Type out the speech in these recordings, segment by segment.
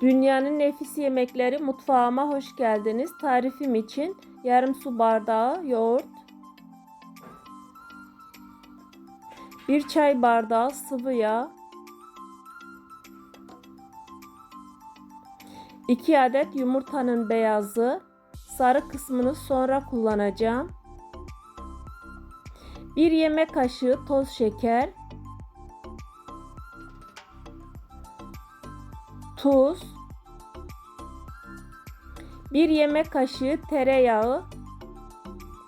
Dünyanın nefis yemekleri mutfağıma hoş geldiniz. Tarifim için yarım su bardağı yoğurt, 1 çay bardağı sıvı yağ, 2 adet yumurtanın beyazı, sarı kısmını sonra kullanacağım. 1 yemek kaşığı toz şeker, tuz, 1 yemek kaşığı tereyağı,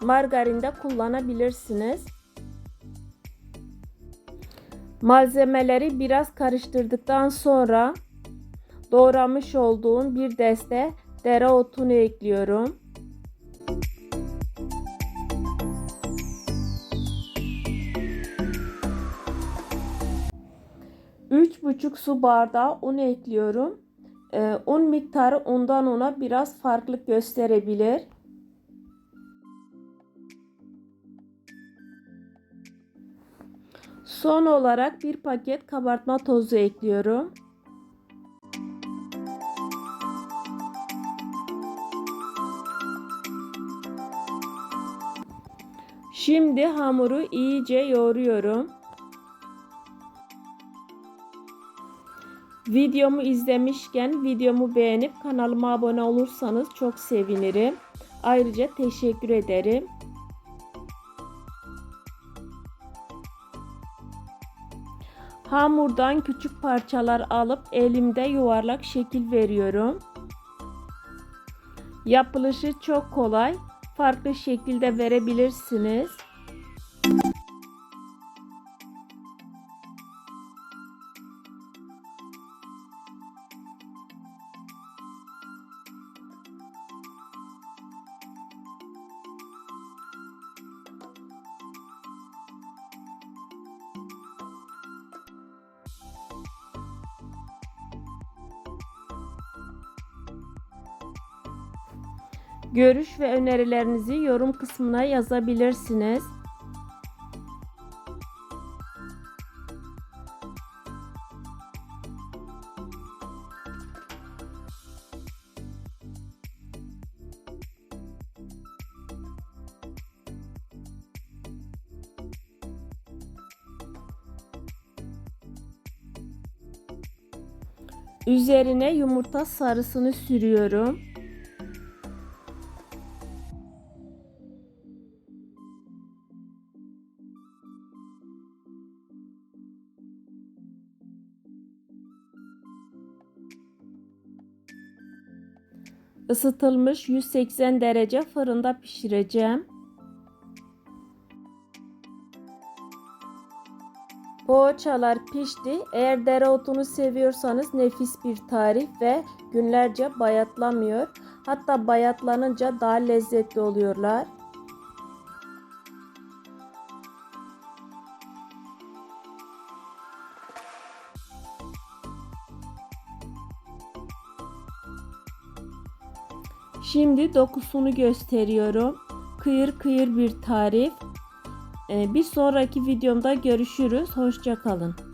margarin de kullanabilirsiniz. Malzemeleri biraz karıştırdıktan sonra doğramış olduğum bir deste dereotunu ekliyorum. Üç buçuk su bardağı un ekliyorum. Ee, un miktarı undan una biraz farklı gösterebilir. Son olarak bir paket kabartma tozu ekliyorum. Şimdi hamuru iyice yoğuruyorum. Videomu izlemişken videomu beğenip kanalıma abone olursanız çok sevinirim. Ayrıca teşekkür ederim. Hamurdan küçük parçalar alıp elimde yuvarlak şekil veriyorum. Yapılışı çok kolay. Farklı şekilde verebilirsiniz. Görüş ve önerilerinizi yorum kısmına yazabilirsiniz. Üzerine yumurta sarısını sürüyorum. Isıtılmış 180 derece fırında pişireceğim. Poğaçalar pişti. Eğer dereotunu seviyorsanız nefis bir tarif ve günlerce bayatlamıyor. Hatta bayatlanınca daha lezzetli oluyorlar. Şimdi dokusunu gösteriyorum. Kıyır kıyır bir tarif. Ee, bir sonraki videomda görüşürüz. Hoşçakalın.